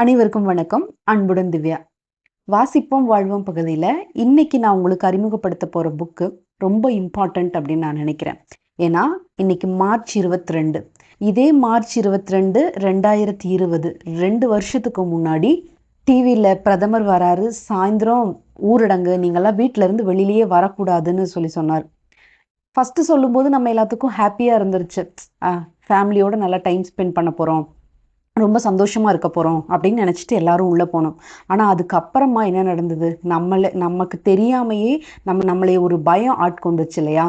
அனைவருக்கும் வணக்கம். அன்புடன் திவ்யா. வாசிப்போம் வாழ்வோம் பகுதியில். இன்னைக்கு நான் உங்களுக்கு அறிமுகப்படுத்த போகிற புக்கு ரொம்ப இம்பார்ட்டண்ட் அப்படின்னு நான் நினைக்கிறேன். ஏன்னா இன்னைக்கு மார்ச் இருபத்தி ரெண்டு இதே மார்ச் இருபத்தி ரெண்டு ரெண்டாயிரத்தி இருபது ரெண்டு வருஷத்துக்கு முன்னாடி டிவியில் பிரதமர் வராரு. சாயந்தரம் ஊரடங்கு நீங்கள்லாம் வீட்டிலேருந்து வெளியிலேயே வரக்கூடாதுன்னு சொல்லி சொன்னார். ஃபஸ்ட்டு சொல்லும்போது நம்ம எல்லாத்துக்கும் ஹாப்பியாக இருந்துருச்சு. ஃபேமிலியோடு நல்லா டைம் ஸ்பெண்ட் பண்ண போகிறோம் ரொம்ப சந்தோஷமாக இருக்க போகிறோம் அப்படின்னு நினச்சிட்டு எல்லாரும் உள்ளே போனோம். ஆனால் அதுக்கப்புறமா என்ன நடந்தது? நம்மளை நமக்கு தெரியாமையே நம்ம நம்மளை ஒரு பயம் ஆட்கொண்டுச்சு இல்லையா?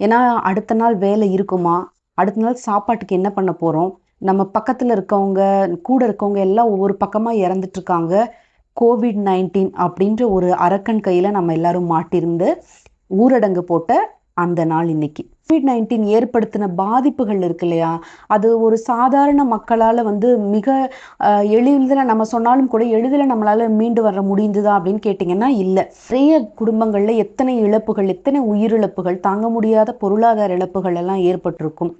ஏன்னா அடுத்த நாள் வேலை இருக்குமா? அடுத்த நாள் சாப்பாட்டுக்கு என்ன பண்ண போகிறோம் நம்ம பக்கத்தில் இருக்கவங்க கூட இருக்கவங்க எல்லாம் ஒவ்வொரு பக்கமாக இறந்துட்டுருக்காங்க கோவிட் நைன்டீன் அப்படின்ற ஒரு அரக்கன் கையில் நம்ம எல்லாரும் மாட்டிருந்து ஊரடங்கு போட்ட அந்த நாள் இன்னைக்கு. கோவிட் நைன்டீன் ஏற்படுத்தின பாதிப்புகள் இருக்கு இல்லையா? அது ஒரு சாதாரண மக்களால் வந்து மிக எளிதில் நம்ம சொன்னாலும் கூட எளிதில் நம்மளால் மீண்டு வர முடிந்ததா அப்படின்னு கேட்டிங்கன்னா இல்லை. நிறைய குடும்பங்களில் எத்தனை இழப்புகள் எத்தனை உயிரிழப்புகள் தாங்க முடியாத பொருளாதார இழப்புகள் எல்லாம் ஏற்பட்டிருக்கும்.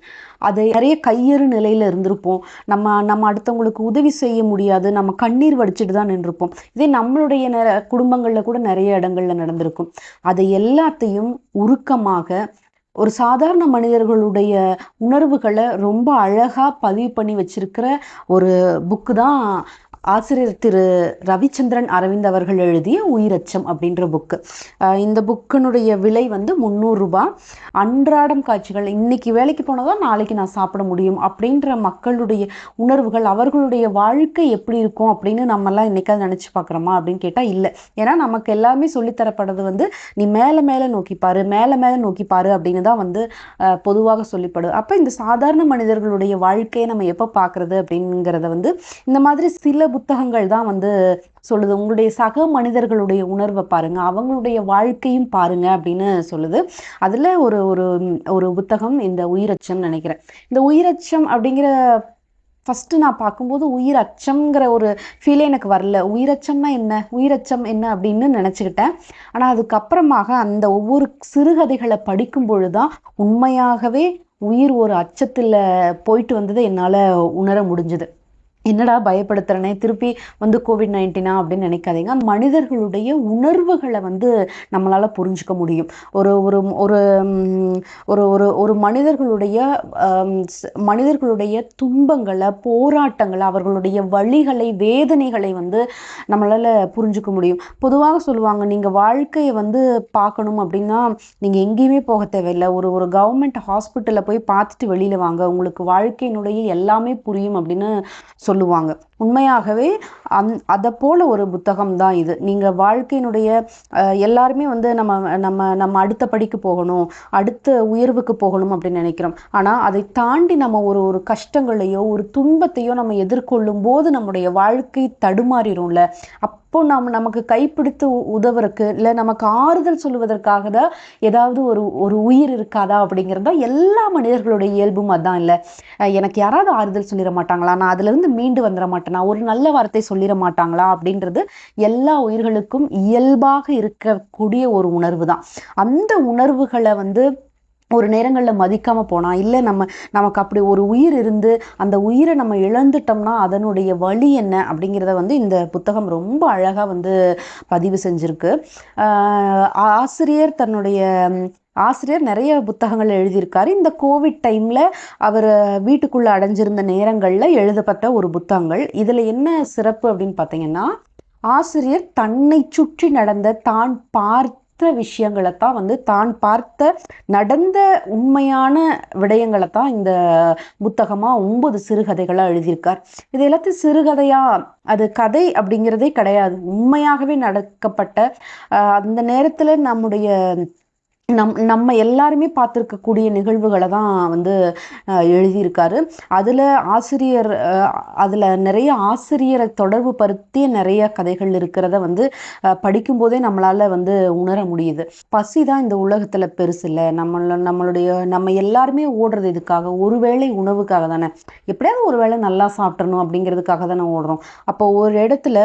அது நிறைய கையறு நிலையில் இருந்திருப்போம். நம்ம நம்ம அடுத்தவங்களுக்கு உதவி செய்ய முடியாது. நம்ம கண்ணீர் வடிச்சிட்டு தான் நின்றுப்போம் இதே நம்மளுடைய குடும்பங்களில் கூட நிறைய இடங்கள்ல நடந்திருக்கும். அதை எல்லாத்தையும் உருக்கமாக ஒரு சாதாரண மனிதர்களுடைய உணர்வுகளை ரொம்ப அழகாக பதிவு பண்ணி வச்சிருக்கிற ஒரு புக்கு தான் ஆசிரியர் திரு ரவிச்சந்திரன் அரவிந்த் அவர்கள் எழுதிய உயிரச்சம் அப்படின்ற புக்கு இந்த புக்கினுடைய விலை வந்து முந்நூறுரூபா அன்றாடம் காட்சிகள் இன்னைக்கு வேலைக்கு போனதான் நாளைக்கு நான் சாப்பிட முடியும் அப்படின்ற மக்களுடைய உணர்வுகள் அவர்களுடைய வாழ்க்கை எப்படி இருக்கும் அப்படின்னு நம்மலாம் இன்னைக்காவது நினச்சி பார்க்குறோமா அப்படின்னு கேட்டால் இல்லை. ஏன்னா நமக்கு எல்லாமே சொல்லித்தரப்படுறது வந்து நீ மேலே மேலே நோக்கிப்பாரு மேலே மேலே நோக்கிப்பாரு அப்படின்னு தான் வந்து பொதுவாக சொல்லிப்படுது. அப்போ இந்த சாதாரண மனிதர்களுடைய வாழ்க்கையை நம்ம எப்போ பார்க்குறது அப்படிங்கிறத வந்து இந்த மாதிரி சில புத்தகங்கள் தான் வந்து சொல்லுது. உங்களுடைய சக மனிதர்களுடைய உணர்வை பாருங்க. அவங்களுடைய வாழ்க்கையும் பாருங்க அப்படின்னு சொல்லுது. அதுல ஒரு ஒரு ஒரு புத்தகம் இந்த உயிரச்சம் நினைக்கிறேன். இந்த உயிரச்சம் அப்படிங்கிற ஃபஸ்ட்டு நான் பார்க்கும்போது உயிர் அச்சம்ங்கிற ஒரு ஃபீலே எனக்கு வரல. உயிரச்சம்னா என்ன? உயிரச்சம் என்ன அப்படின்னு நினச்சிக்கிட்டேன். ஆனால் அதுக்கப்புறமாக அந்த ஒவ்வொரு சிறுகதைகளை படிக்கும் பொழுதுதான் உண்மையாகவே உயிர் ஒரு அச்சத்தில் போயிட்டு வந்ததை என்னால் உணர முடிஞ்சுது. என்னடா பயப்படுத்துறனே திருப்பி வந்து கோவிட் நைன்டீனா அப்படின்னு நினைக்காதீங்க. மனிதர்களுடைய உணர்வுகளை வந்து நம்மளால புரிஞ்சுக்க முடியும். ஒரு ஒரு ஒரு ஒரு ஒரு ஒரு மனிதர்களுடைய மனிதர்களுடைய துன்பங்களை போராட்டங்களை அவர்களுடைய வழிகளை வேதனைகளை வந்து நம்மளால புரிஞ்சுக்க முடியும். பொதுவாக சொல்லுவாங்க நீங்கள் வாழ்க்கையை வந்து பார்க்கணும் அப்படின்னா நீங்கள் எங்கேயுமே போக தேவையில்லை. ஒரு ஒரு கவர்மெண்ட் ஹாஸ்பிட்டலில் போய் பார்த்துட்டு வெளியில் வாங்க. உங்களுக்கு வாழ்க்கையினுடைய எல்லாமே புரியும் அப்படின்னு சொல்லுவாங்க. உண்மையாகவே அந் அதை போல ஒரு புத்தகம் தான் இது. நீங்கள் வாழ்க்கையினுடைய எல்லாருமே வந்து நம்ம நம்ம நம்ம அடுத்த படிக்கு போகணும் அடுத்த உயர்வுக்கு போகணும் அப்படின்னு நினைக்கிறோம். ஆனால் அதை தாண்டி நம்ம ஒரு ஒரு கஷ்டங்களையோ ஒரு துன்பத்தையோ நம்ம எதிர்கொள்ளும் போது நம்முடைய வாழ்க்கை தடுமாறிடும்ல. அப்போ நம்ம நமக்கு கைப்பிடித்து உதவுறக்கு இல்லை நமக்கு ஆறுதல் சொல்லுவதற்காக தான் ஏதாவது ஒரு ஒரு உயிர் இருக்காதா அப்படிங்கிறதா எல்லா மனிதர்களுடைய இயல்பும் அதான் இல்லை. எனக்கு யாராவது ஆறுதல் சொல்லிட மாட்டாங்களா? நான் அதுலேருந்து மீண்டு வந்துட மாட்டேனா. ஒரு நல்ல வார்த்தை சொல்லிட மாட்டாங்களா? அப்படின்றது எல்லா உயிர்களுக்கும் இயல்பாக இருக்கக்கூடிய ஒரு உணர்வு தான். அந்த உணர்வுகளை வந்து ஒரு நேரங்களில் மதிக்காமல் போனால் இல்லை நம்ம நமக்கு அப்படி ஒரு உயிர் இருந்து அந்த உயிரை நம்ம இழந்துட்டோம்னா அதனுடைய வழி என்ன? அப்படிங்கிறத வந்து இந்த புத்தகம் ரொம்ப அழகாக வந்து பதிவு செஞ்சுருக்கு. ஆசிரியர் தன்னுடைய ஆசிரியர் நிறைய புத்தகங்கள் எழுதியிருக்காரு. இந்த கோவிட் டைமில் அவர் வீட்டுக்குள்ளே அடைஞ்சிருந்த நேரங்களில் எழுதப்பட்ட ஒரு புத்தகங்கள். இதில் என்ன சிறப்பு அப்படின்னு பார்த்தீங்கன்னா ஆசிரியர் தன்னை சுற்றி நடந்த தான் பார்த்த விஷயங்களை தான் வந்து தான் பார்த்த நடந்த உண்மையான விடயங்களை தான் இந்த புத்தகமாக ஒன்பது சிறுகதைகளாக எழுதியிருக்கார். இது எல்லாத்தையும் சிறுகதையா அது கதை அப்படிங்கிறதே கிடையாது. உண்மையாகவே நடக்கப்பட்ட அந்த நேரத்தில் நம்முடைய நம் நம்ம எல்லாருமே பார்த்துருக்கக்கூடிய நிகழ்வுகளை தான் வந்து எழுதியிருக்காரு. அதில் ஆசிரியர் அதில் நிறைய ஆசிரியரை தொடர்பு படுத்திய நிறைய கதைகள் இருக்கிறத வந்து படிக்கும்போதே நம்மளால் வந்து உணர முடியுது. பசி தான் இந்த உலகத்தில் பெருசு இல்லை நம்மள நம்மளுடைய நம்ம எல்லாருமே ஓடுறது இதுக்காக. ஒருவேளை உணவுக்காக தானே. எப்படியாவது ஒரு வேளை நல்லா சாப்பிட்றணும் அப்படிங்கிறதுக்காக தானே ஓடுறோம். அப்போ ஒரு இடத்துல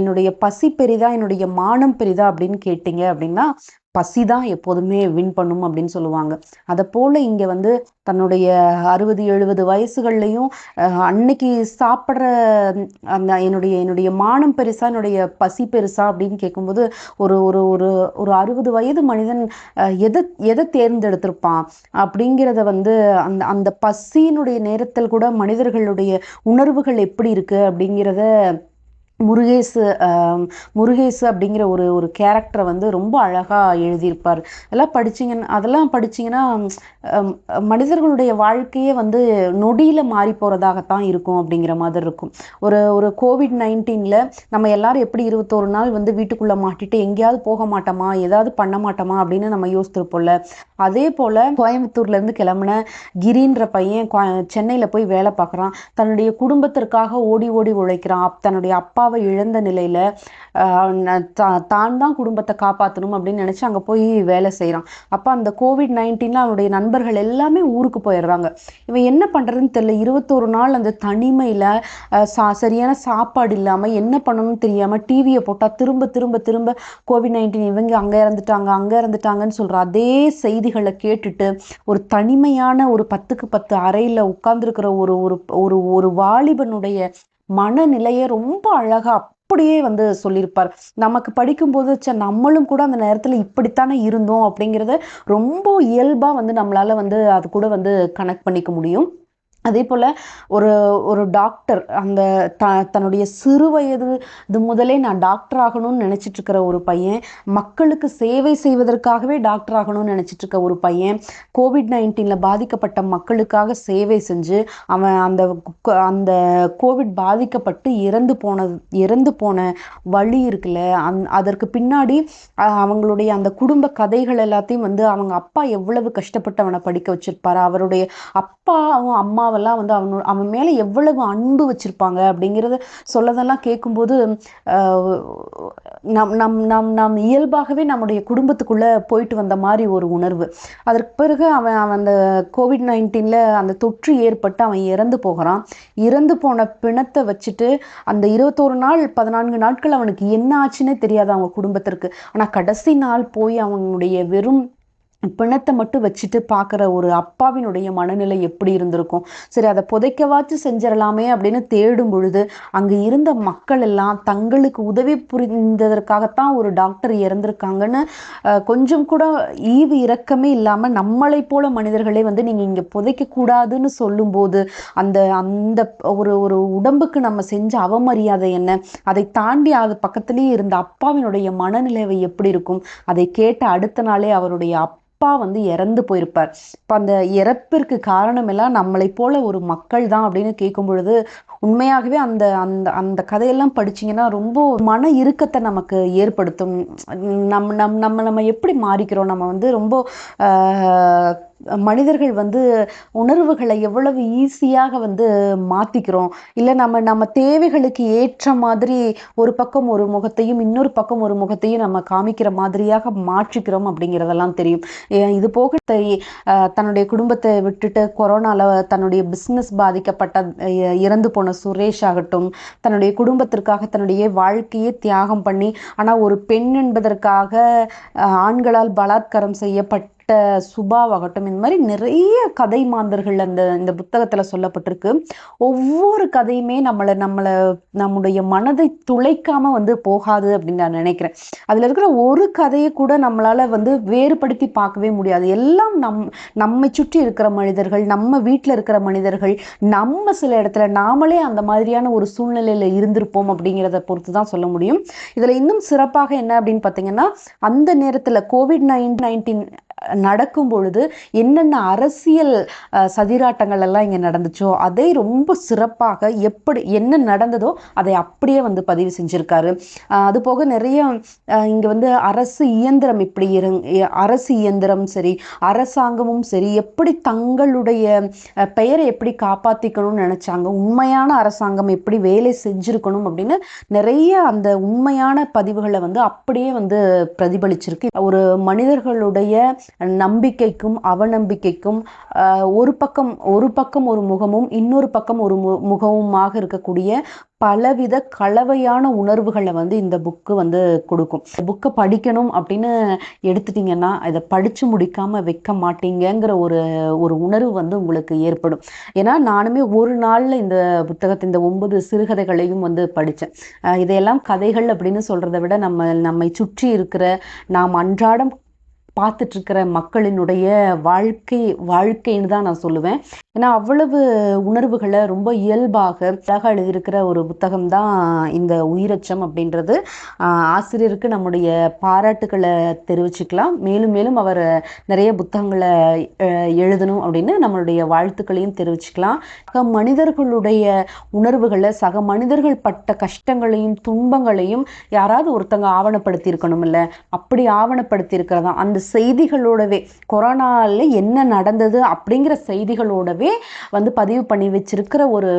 என்னுடைய பசி பெரிதா என்னுடைய மானம் பெரிதா அப்படின்னு கேட்டிங்க அப்படின்னா பசி தான் எப்போதுமே வின் பண்ணும் அப்படின்னு சொல்லுவாங்க. அதை போல் இங்கே வந்து தன்னுடைய அறுபது எழுபது வயசுகள்லையும் அன்னைக்கு சாப்பிட்ற அந்த என்னுடைய என்னுடைய மானம் பெருசா என்னுடைய பசி பெருசா அப்படின்னு கேட்கும்போது ஒரு ஒரு ஒரு ஒரு அறுபது வயது மனிதன் எதை எதை தேர்ந்தெடுத்திருப்பான் அப்படிங்கிறத வந்து அந்த அந்த பசியினுடைய நேரத்தில் கூட மனிதர்களுடைய உணர்வுகள் எப்படி இருக்குது அப்படிங்கிறத முருகேசு முருகேசு அப்படிங்கிற ஒரு ஒரு கேரக்டரை வந்து ரொம்ப அழகாக எழுதியிருப்பார். அதெல்லாம் படிச்சிங்கன்னா அதெல்லாம் படிச்சிங்கன்னா மனிதர்களுடைய வாழ்க்கையே வந்து நொடியில் மாறி போகிறதாகத்தான் இருக்கும் அப்படிங்கிற மாதிரி இருக்கும். ஒரு ஒரு கோவிட் நைன்டீனில் நம்ம எல்லாரும் எப்படி இருபத்தோரு நாள் வந்து வீட்டுக்குள்ளே மாட்டிட்டு எங்கேயாவது போக மாட்டோமா ஏதாவது பண்ண மாட்டோமா அப்படின்னு நம்ம யோசித்திருப்போம்ல. அதே போல் கோயம்புத்தூர்லேருந்து கிளம்புன கிரின்ற பையன் சென்னையில் போய் வேலை பார்க்குறான். தன்னுடைய குடும்பத்திற்காக ஓடி ஓடி உழைக்கிறான். தன்னுடைய அப்பா அப்பாவை இழந்த நிலையில் தான் தான் குடும்பத்தை காப்பாற்றணும் அப்படின்னு நினச்சி அங்கே போய் வேலை செய்கிறான் அப்போ அந்த கோவிட் நைன்டீனில் அவனுடைய நண்பர்கள் எல்லாமே ஊருக்கு போயிடுறாங்க. இவன் என்ன பண்ணுறதுன்னு தெரியல. இருபத்தோரு நாள் அந்த தனிமையில் சா சரியான சாப்பாடு இல்லாமல் என்ன பண்ணணும்னு தெரியாமல் டிவியை போட்டால் திரும்ப திரும்ப திரும்ப கோவிட் நைன்டீன் இவங்க அங்கே இறந்துட்டாங்க அங்கே இறந்துட்டாங்கன்னு சொல்கிற அதே செய்திகளை கேட்டுட்டு ஒரு தனிமையான ஒரு பத்துக்கு பத்து அறையில் உட்கார்ந்துருக்கிற ஒரு ஒரு ஒரு ஒரு வாலிபனுடைய மனநிலையை ரொம்ப அழகா அப்படியே வந்து சொல்லியிருப்பார். நமக்கு படிக்கும்போது வச்ச நம்மளும் கூட அந்த நேரத்தில் இப்படித்தானே இருந்தோம் அப்படிங்கிறத ரொம்ப இயல்பாக வந்து நம்மளால் வந்து அது கூட வந்து கனெக்ட் பண்ணிக்க முடியும். அதே போல் ஒரு ஒரு டாக்டர் அந்த த தன்னுடைய சிறு வயது இது முதலே நான் டாக்டர் ஆகணும்னு நினச்சிட்டு இருக்கிற ஒரு பையன் மக்களுக்கு சேவை செய்வதற்காகவே டாக்டர் ஆகணும்னு நினச்சிட்டு இருக்க ஒரு பையன் கோவிட் நைன்டீனில் பாதிக்கப்பட்ட மக்களுக்காக சேவை செஞ்சு அவன் அந்த அந்த கோவிட் பாதிக்கப்பட்டு இறந்து போனது இறந்து போன வழி இருக்குல்ல அந் அதற்கு பின்னாடி அவங்களுடைய அந்த குடும்ப கதைகள் எல்லாத்தையும் வந்து அவங்க அப்பா எவ்வளவு கஷ்டப்பட்டு அவனை படிக்க வச்சிருப்பார். அவருடைய அப்பா அவன் அம்மா அப்பாவெல்லாம் வந்து அவனு அவன் மேலே எவ்வளவு அன்பு வச்சுருப்பாங்க அப்படிங்கிறத சொல்லதெல்லாம் கேட்கும்போது நம் நம் நம் நம் இயல்பாகவே நம்முடைய குடும்பத்துக்குள்ளே போயிட்டு வந்த மாதிரி ஒரு உணர்வு. அதற்கு பிறகு அவன் அவன் அந்த கோவிட் நைன்டீனில் அந்த தொற்று ஏற்பட்டு அவன் இறந்து போகிறான். இறந்து போன பிணத்தை வச்சுட்டு அந்த இருபத்தோரு நாள் பதினான்கு நாட்கள் அவனுக்கு என்ன ஆச்சுன்னே தெரியாது அவங்க குடும்பத்திற்கு. ஆனால் கடைசி நாள் போய் அவனுடைய வெறும் பிணத்தை மட்டும் வச்சுட்டு பார்க்குற ஒரு அப்பாவினுடைய மனநிலை எப்படி இருந்திருக்கும்? சரி அதை புதைக்கவாச்சு செஞ்சிடலாமே அப்படின்னு தேடும் பொழுது அங்கே இருந்த மக்கள் எல்லாம் தங்களுக்கு உதவி புரிந்ததற்காகத்தான் ஒரு டாக்டர் இறந்திருக்காங்கன்னு கொஞ்சம் கூட ஈவு இறக்கமே இல்லாமல் நம்மளை போல மனிதர்களே வந்து நீங்கள் இங்கே புதைக்கக்கூடாதுன்னு சொல்லும்போது அந்த அந்த ஒரு ஒரு உடம்புக்கு நம்ம செஞ்ச அவமரியாதை என்ன? அதை தாண்டி அது பக்கத்துலேயே இருந்த அப்பாவினுடைய மனநிலை எப்படி இருக்கும்? அதை கேட்ட அடுத்த நாளே அவருடைய அப்பா வந்து இறந்து போயிருப்பார். இப்போ அந்த இறப்பிற்கு காரணம் எல்லாம் நம்மளை போல ஒரு மக்கள் தான் அப்படின்னு கேட்கும் பொழுது உண்மையாகவே அந்த அந்த அந்த கதையெல்லாம் படிச்சிங்கன்னா ரொம்ப மன இறுக்கத்தை நமக்கு ஏற்படுத்தும். நம் நம் நம்ம நம்ம எப்படி மாறிக்கிறோம்? நம்ம வந்து ரொம்ப மனிதர்கள் வந்து உணர்வுகளை எவ்வளவு ஈஸியாக வந்து மாற்றிக்கிறோம் இல்லை நம்ம நம்ம தேவைகளுக்கு ஏற்ற மாதிரி ஒரு பக்கம் ஒரு முகத்தையும் இன்னொரு பக்கம் ஒரு முகத்தையும் நம்ம காமிக்கிற மாதிரியாக மாற்றிக்கிறோம் அப்படிங்கிறதெல்லாம் தெரியும். இது போக தன்னுடைய குடும்பத்தை விட்டுட்டு கொரோனாவில் தன்னுடைய பிஸ்னஸ் பாதிக்கப்பட்ட இறந்து போன சுரேஷ் ஆகட்டும் தன்னுடைய குடும்பத்திற்காக தன்னுடைய வாழ்க்கையை தியாகம் பண்ணி ஆனால் ஒரு பெண் என்பதற்காக ஆண்களால் பலாத்காரம் செய்யப்பட்ட சுபாவாகட்டும் இந்த மாதிரி நிறைய கதை மாந்தர்கள் அந்த இந்த புத்தகத்தில் சொல்லப்பட்டிருக்கு. ஒவ்வொரு கதையுமே நம்மளை நம்மளை நம்முடைய மனதை துளைக்காமல் வந்து போகாது அப்படின்னு நான் நினைக்கிறேன். அதில் இருக்கிற ஒரு கதையை கூட நம்மளால் வந்து வேறுபடுத்தி பார்க்கவே முடியாது. எல்லாம் நம் நம்மை சுற்றி இருக்கிற மனிதர்கள் நம்ம வீட்டில் இருக்கிற மனிதர்கள் நம்ம சில இடத்துல நாமளே அந்த மாதிரியான ஒரு சூழ்நிலையில் இருந்திருப்போம் அப்படிங்கிறத பொறுத்து தான் சொல்ல முடியும். இதில் இன்னும் சிறப்பாக என்ன அப்படின்னு பார்த்தீங்கன்னா அந்த நேரத்தில் கோவிட் நைன் நைன்டீன் நடக்கும் பொழுது என்னென்ன அரசியல் சதிராட்டங்கள் எல்லாம் இங்கே நடந்துச்சோ அதை ரொம்ப சிறப்பாக எப்படி என்ன நடந்ததோ அதை அப்படியே வந்து பதிவு செஞ்சுருக்காரு. அது போக நிறைய இங்கே வந்து அரசு இயந்திரம் இப்படி இரு அரசு இயந்திரம் சரி அரசாங்கமும் சரி எப்படி தங்களுடைய பெயரை எப்படி காப்பாற்றிக்கணும்னு நினச்சாங்க உண்மையான அரசாங்கம் எப்படி வேலை செஞ்சுருக்கணும் அப்படின்னு நிறைய அந்த உண்மையான பதிவுகளை வந்து அப்படியே வந்து பிரதிபலிச்சிருக்கு. ஒரு மனிதர்களுடைய நம்பிக்கைக்கும் அவநம்பிக்கைக்கும் ஆஹ், ஒரு பக்கம் ஒரு பக்கம் ஒரு முகமும் இன்னொரு பக்கம் ஒரு மு முகமுமாக இருக்கக்கூடிய பலவித கலவையான உணர்வுகளை வந்து இந்த புக்கு வந்து கொடுக்கும். புக்கை படிக்கணும் அப்படின்னு எடுத்துட்டீங்கன்னா இதை படித்து முடிக்காமல் வைக்க மாட்டீங்கிற ஒரு ஒரு உணர்வு வந்து உங்களுக்கு ஏற்படும். ஏன்னா நானுமே ஒரு நாளில் இந்த புத்தகத்தை இந்த ஒன்பது சிறுகதைகளையும் வந்து படித்தேன் இதையெல்லாம் கதைகள் அப்படின்னு சொல்கிறத விட நம்ம நம்மை சுற்றி இருக்கிற நாம் அன்றாடம் பார்த்துட்ருக்கிற மக்களினுடைய வாழ்க்கை வாழ்க்கைன்னு தான் நான் சொல்லுவேன். ஏன்னா அவ்வளவு உணர்வுகளை ரொம்ப இயல்பாக அழகாக எழுதியிருக்கிற ஒரு புத்தகம் தான் இந்த உயிரச்சம் அப்படின்றது. ஆசிரியருக்கு நம்முடைய பாராட்டுகளை தெரிவிச்சுக்கலாம். மேலும் மேலும் அவர் நிறைய புத்தகங்களை எழுதணும் அப்படின்னு நம்மளுடைய வாழ்த்துக்களையும் தெரிவிச்சுக்கலாம். சக மனிதர்களுடைய உணர்வுகளை சக மனிதர்கள் பட்ட கஷ்டங்களையும் துன்பங்களையும் யாராவது ஒருத்தங்க ஆவணப்படுத்தி இருக்கணும் அப்படி ஆவணப்படுத்தி இருக்கிறதா அந்த செய்திகளோடவே கொரோனாவில் என்ன நடந்தது அப்படிங்கிற செய்திகளோடவே வந்து பதிவு பண்ணி வச்சிருக்கிற ஒரு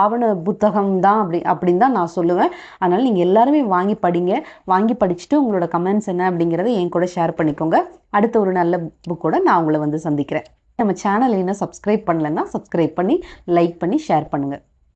ஆவண புத்தகம் தான் அப்படி அப்படின்னு தான் நான் சொல்லுவேன். அதனால் நீங்கள் எல்லாருமே வாங்கி படிங்க. வாங்கி படிச்சுட்டு உங்களோட கமெண்ட்ஸ் என்ன அப்படிங்கிறத என் கூட ஷேர் பண்ணிக்கோங்க. அடுத்த ஒரு நல்ல புக்கோட நான் உங்களை வந்து சந்திக்கிறேன். நம்ம சேனல் என்ன சப்ஸ்கிரைப் பண்ணலைன்னா சப்ஸ்கிரைப் பண்ணி லைக் பண்ணி ஷேர் பண்ணுங்கள்